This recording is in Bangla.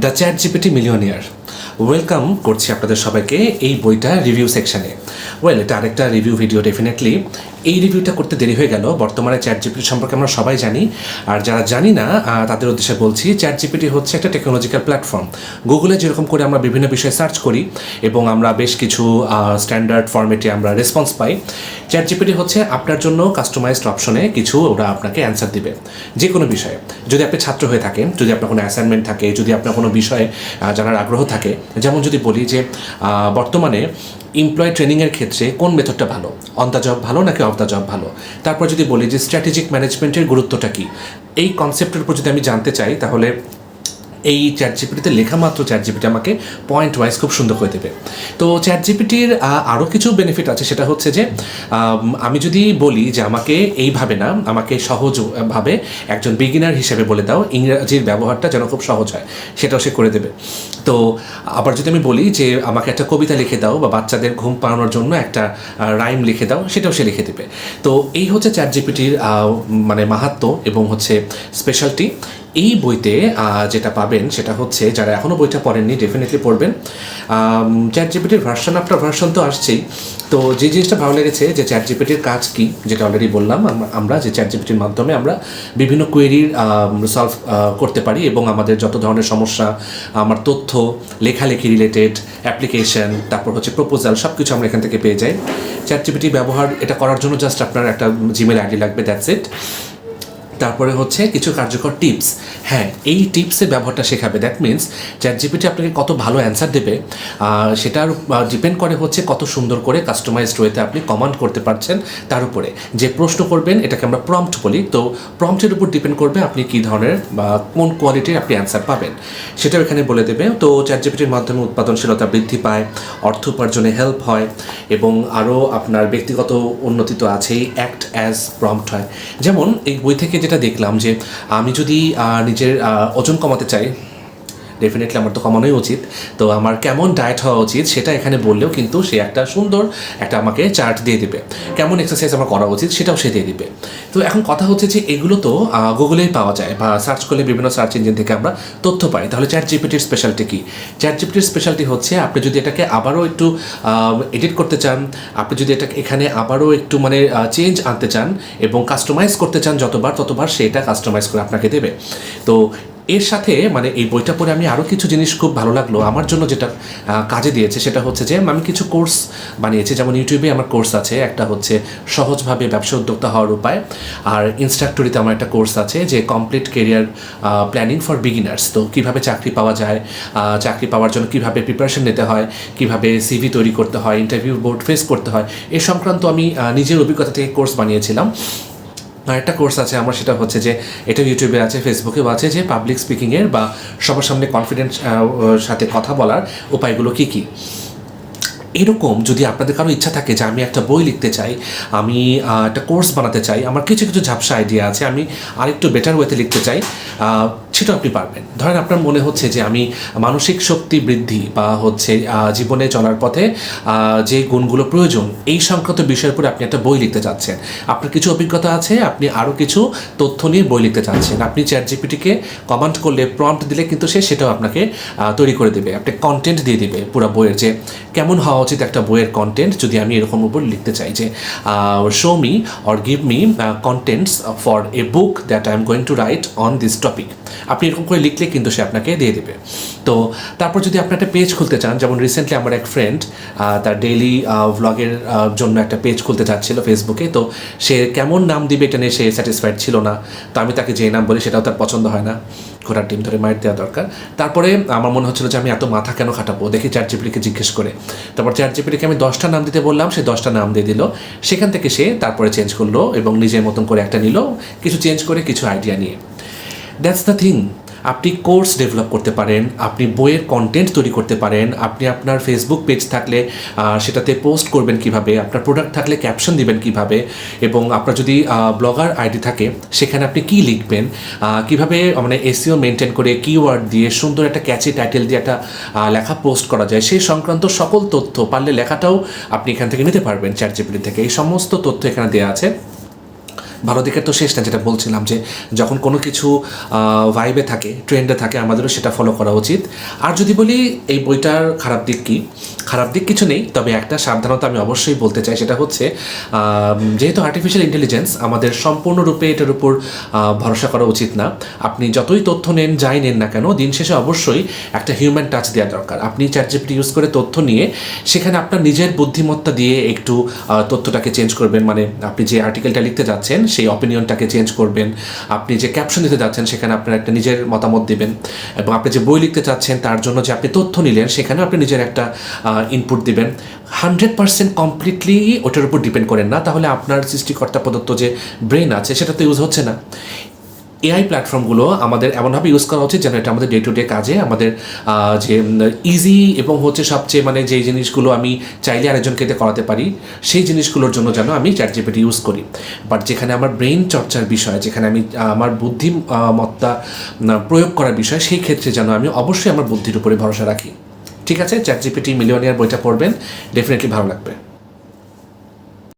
The chat GPT millionaire. Welcome করছি আপনাদের সবাইকে এই বইটা রিভিউ সেকশনে ওয়েল এটা আরেকটা রিভিউ ভিডিও ডেফিনেটলি এই রিভিউটা করতে দেরি হয়ে গেল। বর্তমানে চ্যাট জিপিটি সম্পর্কে আমরা সবাই জানি। আর যারা জানি না তাদের উদ্দেশ্যে বলছি চ্যাট জিপিটি হচ্ছে একটা টেকনোলজিক্যাল প্ল্যাটফর্ম গুগলে যেরকম করে আমরা বিভিন্ন বিষয়ে সার্চ করি এবং আমরা বেশ কিছু স্ট্যান্ডার্ড ফরম্যাটে আমরা রেসপন্স পাই চ্যাট জিপিটি হচ্ছে আপনার জন্য কাস্টমাইজড অপশনে কিছু ওরা আপনাকে অ্যান্সার দিবে। যে কোনো বিষয়ে। যদি আপনি ছাত্র হয়ে থাকেন, যদি আপনার কোনো অ্যাসাইনমেন্ট থাকে, যদি আপনার কোনো বিষয়ে জানার আগ্রহ থাকে যেমন যদি বলি যে বর্তমানে এমপ্লয় ট্রেনিংয়ের ক্ষেত্রে কোন মেথডটা ভালো? অন দ্য জব ভালো নাকি অফ দ্য জব ভালো? তারপর যদি বলি যে স্ট্র্যাটেজিক ম্যানেজমেন্টের গুরুত্বটা কী? এই কনসেপ্টের উপর যদি আমি জানতে চাই, তাহলে এই চ্যাট জিপিটিতে লেখা মাত্র চ্যাট জিপিটি আমাকে পয়েন্ট ওয়াইজ খুব সুন্দর করে দেবে। তো চ্যাট জিপিটির আরও কিছু বেনিফিট আছে, সেটা হচ্ছে যে, আমি যদি বলি যে আমাকে এইভাবে না, আমাকে সহজভাবে একজন বিগিনার হিসেবে বলে দাও, ইংরাজির ব্যবহারটা যেন খুব সহজ হয়, সেটাও সে করে দেবে। তো আবার যদি আমি বলি যে আমাকে একটা কবিতা লিখে দাও বা বাচ্চাদের ঘুম পাড়ানোর জন্য একটা রাইম লিখে দাও, সেটাও সে লিখে দেবে। তো এই হচ্ছে চ্যাট জিপিটির মানে মাহাত্ম এবং হচ্ছে স্পেশালটি এই বইতে যেটা পাবেন সেটা হচ্ছে, যারা এখনও বইটা পড়েননি ডেফিনেটলি পড়বেন। চ্যাট জিপিটির ভার্সন আফটার ভার্সন তো আসছেই। তো যে জিনিসটা ভালো লেগেছে, যে চ্যাট জিপিটির কাজ কি, যেটা অলরেডি বললাম আমরা- যে চ্যাট জিপিটির মাধ্যমে আমরা বিভিন্ন কোয়েরির সলভ করতে পারি এবং আমাদের যত ধরনের সমস্যা, আমার তথ্য, লেখালেখি রিলেটেড অ্যাপ্লিকেশন তারপর হচ্ছে প্রপোজাল সব কিছু আমরা এখান থেকে পেয়ে যাই। চ্যাট জিপিটি ব্যবহার এটা করার জন্য জাস্ট আপনার একটা জিমেল আইডি লাগবে দ্যাটস ইট তারপরে হচ্ছে কিছু কার্যকর টিপস। হ্যাঁ এই টিপসের ব্যবহারটা শেখাবে। দ্যাট মিন্স চ্যাট জিপিটি আপনাকে কত ভালো অ্যান্সার দেবে সেটার ডিপেন্ড করে হচ্ছে কত সুন্দর করে কাস্টমাইজড ওয়েতে আপনি কমান্ড করতে পারছেন তার উপরে। যে প্রশ্ন করবেন, এটাকে আমরা প্রম্পট বলি। তো প্রম্পটের উপর ডিপেন্ড করবে আপনি কী ধরনের বা কোন কোয়ালিটির আপনি অ্যান্সার পাবেন। সেটাও এখানে বলে দেবে। তো চ্যাট জিপিটির মাধ্যমে উৎপাদনশীলতা বৃদ্ধি পায়, অর্থ উপার্জনে হেল্প হয় এবং আরও আপনার ব্যক্তিগত উন্নতি তো আছেই অ্যাক্ট অ্যাজ প্রম্পট হয়। যেমন এই বই থেকে যেটা দেখলাম যে আমি যদি নিজের ওজন কমাতে চাই ডেফিনেটলি আমার তো কমানোই উচিত। তো আমার কেমন ডায়েট হওয়া উচিত সেটা এখানে বললেও কিন্তু সে একটা সুন্দর একটা আমাকে চার্ট দিয়ে দিবে। কেমন এক্সারসাইজ আমার করা উচিত সেটাও সে দিয়ে দিবে। তো এখন কথা হচ্ছে যে এগুলো তো গুগলেই পাওয়া যায় বা সার্চ করলে বিভিন্ন সার্চ ইঞ্জিন থেকে আমরা তথ্য পাই। তাহলে চ্যাট জিপিটির স্পেশালিটি কী? চ্যাট জিপিটির স্পেশালিটি হচ্ছে আপনি যদি এটাকে আবারও একটু এডিট করতে চান, আপনি যদি এটাকে এখানে আবারও একটু মানে চেঞ্জ আনতে চান এবং কাস্টমাইজ করতে চান যতবার, ততবার সেটা কাস্টমাইজ করে আপনাকে দেবে। তো এর সাথে মানে এই বইটা পড়ে আমি আরও কিছু জিনিস খুব ভালো লাগল। আমার জন্য যেটা কাজে দিয়েছে সেটা হচ্ছে যে আমি কিছু কোর্স বানিয়েছি, যেমন ইউটিউবে আমার কোর্স আছে, একটা হচ্ছে সহজভাবে ব্যবসা উদ্যোক্তা হওয়ার উপায়, আর ইনস্ট্রাক্টরিতে আমার একটা কোর্স আছে যে complete career planning for beginners তো কীভাবে চাকরি পাওয়া যায় চাকরি পাওয়ার জন্য কীভাবে প্রিপারেশন নিতে হয়, কীভাবে সিভি তৈরি করতে হয় ইন্টারভিউ বোর্ড ফেস করতে হয়, এ সংক্রান্ত আমি নিজের অভিজ্ঞতা থেকে কোর্স বানিয়েছিলাম। আর একটা কোর্স আছে, আমার সেটা হচ্ছে যে এটা ইউটিউবে আছে ফেসবুকেও আছে যে পাবলিক স্পিকিংয়ের বা সবার সামনে কনফিডেন্স সাথে কথা বলার উপায়গুলো কী কী? এরকম যদি আপনাদের কারও ইচ্ছা থাকে যে আমি একটা বই লিখতে চাই, আমি একটা কোর্স বানাতে চাই, আমার কিছু কিছু ঝাপসা আইডিয়া আছে, আমি আরেকটু বেটার ওয়েতে লিখতে চাই সেটা আপনি পারবেন। ধরেন আপনার মনে হচ্ছে যে আমি মানসিক শক্তি বৃদ্ধি বা হচ্ছে জীবনে চলার পথে যে গুণগুলো প্রয়োজন, এই সংক্রান্ত বিষয়ের উপরে আপনি একটা বই লিখতে চাচ্ছেন। আপনার কিছু অভিজ্ঞতা আছে? আপনি আরও কিছু তথ্য নিয়ে বই লিখতে চাচ্ছেন। আপনি চ্যাট জিপিটিকে কমান্ড করলে প্রম্পট দিলে কিন্তু সে সেটাও আপনাকে তৈরি করে দেবে। আপনি কন্টেন্ট দিয়ে দেবে পুরো বইয়ের যে কেমন হওয়া উচিত একটা বইয়ের কন্টেন্ট যদি আমি এরকম উপর লিখতে চাই যে show me or give me contents for a book that I am going to write on this topic আপনি এরকম করে লিখলে কিন্তু সে আপনাকে দিয়ে দেবে। তো তারপর যদি আপনি একটা পেজ খুলতে চান, যেমন রিসেন্টলি আমার এক ফ্রেন্ড তার ডেইলি ভ্লগের জন্য একটা পেজ খুলতে চাচ্ছিল ফেসবুকে তো সে কেমন নাম দিবে এটা নিয়ে সে স্যাটিসফাইড ছিল না। তো আমি তাকে যে নাম বলি সেটাও তার পছন্দ হয় না। ঘোড়ার ডিম ধরে মাইট দেওয়া দরকার। তারপরে আমার মনে হচ্ছিল যে আমি এত মাথা কেন খাটাবো? দেখি জিপিটিকে জিজ্ঞেস করে। তারপর চ্যাট জিপিটিকে আমি দশটা নাম দিতে বললাম, সে দশটা নাম দিয়ে দিল। সেখান থেকে সে তারপরে চেঞ্জ করল এবং নিজের মতন করে একটা নিল, কিছু চেঞ্জ করে কিছু আইডিয়া নিয়ে। দ্যাটস দ্য থিং আপনি কোর্স ডেভেলপ করতে পারেন, আপনি বইয়ের কন্টেন্ট তৈরি করতে পারেন, আপনি আপনার ফেসবুক পেজ থাকলে সেটাতে পোস্ট করবেন কীভাবে, আপনার প্রোডাক্ট থাকলে ক্যাপশন দিবেন কীভাবে, এবং আপনার যদি ব্লগার আইডি থাকে, সেখানে আপনি কি লিখবেন কীভাবে মানে এসিও মেনটেন করে কিওয়ার্ড দিয়ে সুন্দর একটা ক্যাচি টাইটেল দিয়ে একটা লেখা পোস্ট করা যায়, সেই সংক্রান্ত সকল তথ্য পারলে লেখাটাও আপনি এখান থেকে নিতে পারবেন চ্যাট জিপিটি থেকে। এই সমস্ত তথ্য এখানে দেওয়া আছে। ভালো দিকের তো শেষ না, যেটা বলছিলাম যে যখন কোনো কিছু ভাইবে থাকে ট্রেন্ডে থাকে, আমাদেরও সেটা ফলো করা উচিত। আর যদি বলি, এই বইটার খারাপ দিক কি? খারাপ দিক কিছু নেই, তবে একটা সাবধানতা আমি অবশ্যই বলতে চাই, সেটা হচ্ছে যেহেতু আর্টিফিশিয়াল ইন্টেলিজেন্স আমাদের সম্পূর্ণরূপে এটার উপর ভরসা করা উচিত না। আপনি যতই তথ্য নেন, যাই নেন না কেন, দিন শেষে অবশ্যই একটা হিউম্যান টাচ দেওয়া দরকার। আপনি চ্যাট জিপিটি ইউজ করে তথ্য নিয়ে, সেখানে আপনার নিজের বুদ্ধিমত্তা দিয়ে একটু তথ্যটাকে চেঞ্জ করবেন। মানে আপনি যে আর্টিকেলটা লিখতে যাচ্ছেন, সেই অপিনিয়নটাকে চেঞ্জ করবেন। আপনি যে ক্যাপশন দিতে যাচ্ছেন, সেখানে আপনার একটা নিজের মতামত দেবেন। এবং আপনি যে বই লিখতে চাচ্ছেন, তার জন্য যে আপনি তথ্য নিলেন সেখানে আপনি নিজের একটা ইনপুট দিবেন। হান্ড্রেড পার্সেন্ট কমপ্লিটলি ওটার উপর ডিপেন্ড করেন না। তাহলে আপনার সৃষ্টিকর্তা প্রদত্ত যে ব্রেন আছে সেটা তো ইউজ হচ্ছে না। এআই প্ল্যাটফর্মগুলো আমাদের এমনভাবে ইউজ করা উচিত যেন এটা আমাদের ডে টু ডে কাজে, আমাদের যে ইজি এবং হচ্ছে সবচেয়ে মানে যে জিনিসগুলো আমি চাইলে আরেকজনকে এটা করাতে পারি, সেই জিনিসগুলোর জন্য যেন আমি চ্যাট জিপিটি ইউজ করি। বাট যেখানে আমার ব্রেন চর্চার বিষয়, যেখানে আমি আমার বুদ্ধিমত্তা প্রয়োগ করার বিষয়, সেই ক্ষেত্রে যেন আমি অবশ্যই আমার বুদ্ধির উপরে ভরসা রাখি। ঠিক আছে? চ্যাট জিপিটি মিলিয়নিয়ার বইটা পড়বেন। ডেফিনেটলি ভালো লাগবে।